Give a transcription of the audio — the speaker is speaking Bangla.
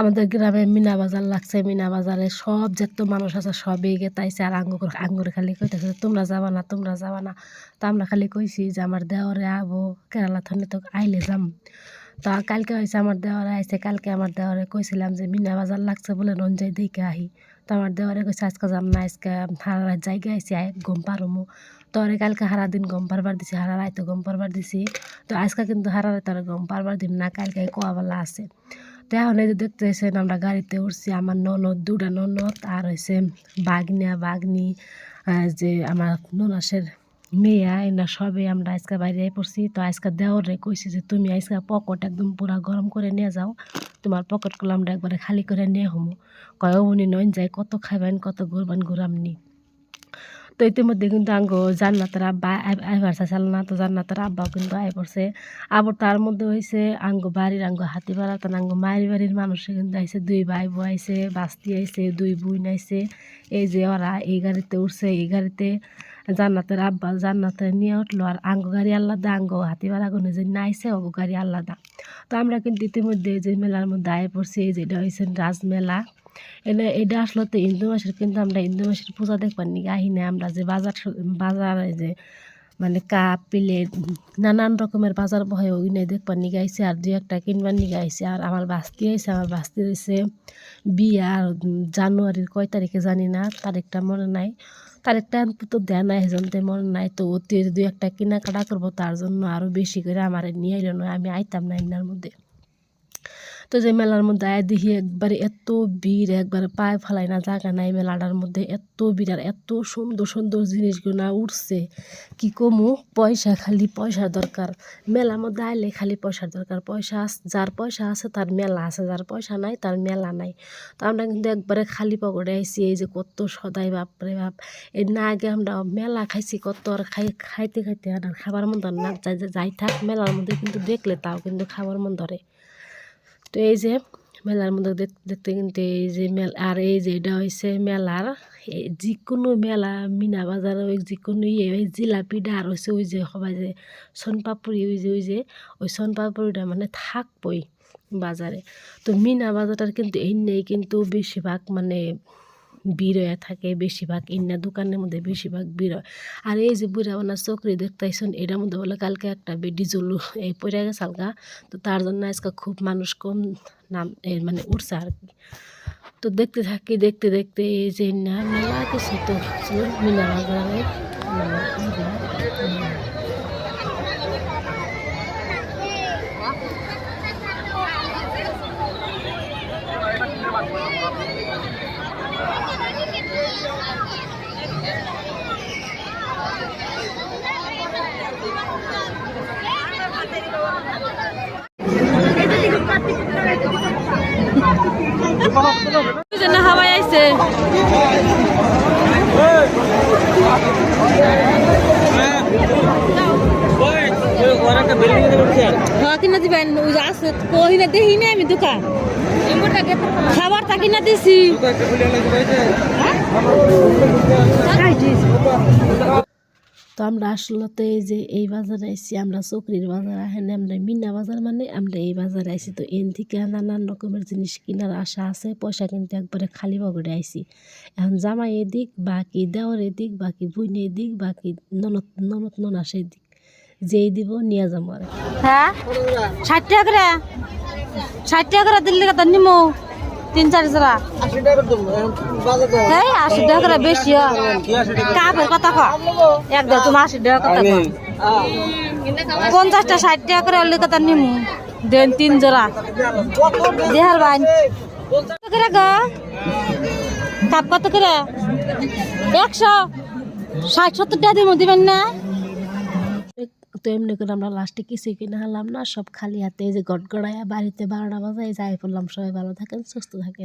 আমাদের গ্রামে মিনা বাজার লাগছে, মিনা বাজারে সব যত মানুষ আছে সবই গেতাইছে আর আঙ্গুর আঙ্গুর খালি কইতেছে, তোমরা যাবা না, তোমরা যাবা না। তো আমরা খালি কইছি যে, আমার দেওয়ারে আবো কেরালা থানে তো আইলে যাম। তা কালকে হয়েছে আমার দেওয়ারে আইছে কালকে আমার দেওয়ারে কইছিলাম যে মিনা বাজার লাগছে বলে রঞ্জাই দেখে আহি। তো আমার দেওয়ারে কইছে, আজকে যাম না, আজকে হারার জায়গা আইছে, আয় গম পারমু তোরে কালকে হারা দিন গম পারবার দিছি, হারা রাইতে গম পারবার দিছি। তো আজকে কিন্তু হারা তোরে গম পারবার দিন না, কালকে কোয়াবেলা আছে। তো এখন এই যে দেখতেছেন আমরা গাড়িতে উঠছি, আমার ননদ দুটা ননদ, আর হয়েছে বাগনা, বাগনি যে আমার ননাসের মেয়া এনা সবে আমরা আজকে বাইরে পড়ছি, তো আজকে দেওয়ারে কইছি যে তুমি আজকে পকেট একদম পুরা গরম করে নিয়ে যাও, তোমার পকেটগুলো আমরা একবারে খালি করে নিয়ে হমু। কয় উনি নয় যায়, কত খাবেন কত ঘুরবেন, ঘুরামনি। তো ইতিমধ্যে কিন্তু আঙ্গ জান্নাতের আব্বা আইবার চাইছিল না, তো জান্নাতের আব্বাও কিন্তু আই পড়ছে। আবার তার মধ্যে হয়েছে আঙ্গ বাড়ির আঙ্গ হাতি বাড়া তো আঙ্গ মায়ের বাড়ির মানুষে কিন্তু আইছে, দুই ভাই বউ আইছে, বাস্তি আইছে, দুই বোন আইছে। এই যে ওরা এই গাড়িতে উঠছে এই গাড়িতে জান্নাতের আব্বা জান্নাতে নিয়ে উঠল, আর আঙ্গ গাড়ি আলাদা আঙ্গ হাতি বাড়া কোনো যে নাইছে ওগো গাড়ি আলাদা তো আমরা কিন্তু ইতিমধ্যে যে মেলার মধ্যে আয় পড়ছি, এই যেটা হয়েছে রাজমেলা। এটা আসলে তো হিন্দু মাসের, কিন্তু আমরা হিন্দু মাসের পূজা দেখবার নিকে আহি না আমরা যে বাজার বাজারে যে মানে কাপ, প্লেট, নানান রকমের বাজার বহে ওই নিয়ে দেখবার নিকে আইসে আর দু একটা কিনবার নিকে আইসে আর আমার বাস্তি আইসে আমার বাস্তি রয়েছে বিয়া আর জানুয়ারির কয় তারিখে জানি না, তারিখটা মনে নাই। তারিখটা তো দেয় নাই হেজনতে মনে নাই। তো ওতে দুই একটা কেনাকাটা করব তার জন্য আরও বেশি করে আমার নিয়ে এলো নয় আমি আইতাম না এনার মধ্যে। তো যে মেলার মধ্যে আয় দেখি একবারে এত ভিড়, একবারে পায়ে ফেলাই না, জায়গা নাই মেলাটার মধ্যে, এত ভিড় আর এত সুন্দর সুন্দর জিনিসগুলো উঠছে। কি কমু? পয়সা খালি পয়সার দরকার। মেলার মধ্যে আইলে খালি পয়সার দরকার। পয়সা যার পয়সা আছে তার মেলা আছে, যার পয়সা নাই তার মেলা নাই। তো আমরা কিন্তু একবারে খালি পকেটে আইসি এই যে কত সদাই বাপরে বাপ। এর না আগে আমরা মেলা খাইছি কত, আর খাই, খাইতে খাইতে আর খাবার মন ধরে না, যাই যাই থাক, মেলার মধ্যে কিন্তু দেখলে তাও কিন্তু খাবার মন ধরে তো এই যে মেলার মধ্যে দেখতে কিন্তু এই যে মেল, আর এই যে এটা হয়েছে মেলার যে কোনো মেলা, মিনা বাজার ওই যে কোনো ইয়ে ওই জিলাপিটা আর হয়েছে ওই যে সবাই যে সোনপাপড়ি ওই যে ওই যে, ওই সোনপাপড়িটা মানে থাকবই বাজারে। তো মিনা বাজারটার কিন্তু এই নেই, কিন্তু বেশিরভাগ মানে হয়ে থাকে বেশিরভাগ, ইন্না দোকানের মধ্যে বেশিরভাগ বিরয়। আর এই যে বুড়া বানার চকরি দেখতেছেন এটার মধ্যে বলে কালকে একটা বেডি জলু এই পড়ে গেছে হালকা তো তার জন্য আজকে খুব মানুষ কম নাম মানে উঠছে আর কি। তো দেখতে থাকি, দেখতে দেখতে এই যে না মেলা কিছু তো মিনা বাজারে মানে ইয়ে, জন্য হাওয়াই আইছে হ্যাঁ কিনা দিবেন? ওই যে আছে কহিনা দেখি না আমি দোকান। খাবারটা কিনা দিছি। তো আমরা আসলে এই যে এই বাজারে আইসি আমরা চকরির বাজার, আহেন আমরা মিনা বাজার মানে আমরা এই বাজারে আইসি তো এন থেকে নানান রকমের জিনিস কেনার আশা আছে, পয়সা কিন্তু একবারে খালি পকেটে আইসি এখন জামাই এদিক, বাকি দেওয়ার এদিক, বাকি বুইনে এদিক, বাকি ননদ ননদ ননাস এদিক যেই দিব নিয়ে যাব আর হ্যাঁ? ষাট টাকা ষাট টাকা দিল্লি কথা নিমো? তিন চার জোড়া। এই আশি টাকা করে বেশি। কাপের কথা একদম তুমি আশি টাকা কথা পঞ্চাশটা ষাট টাকা করে অল্লি কথা নিমু? দেন তিন জোড়া। দেহার বাইন। কত করে গো? কাপ কত করে? একশো। ষাট সত্তর টাকা দিব দিবেন না? তো এমনি করে আমরা লাস্টে কিছুই কিনে হারলাম না, সব খালি হাতে এই যে গড়গড়াইয়া বাড়িতে বারোটা বাজায়, যাই পড়লাম সবাই ভালো থাকেন, সুস্থ থাকেন।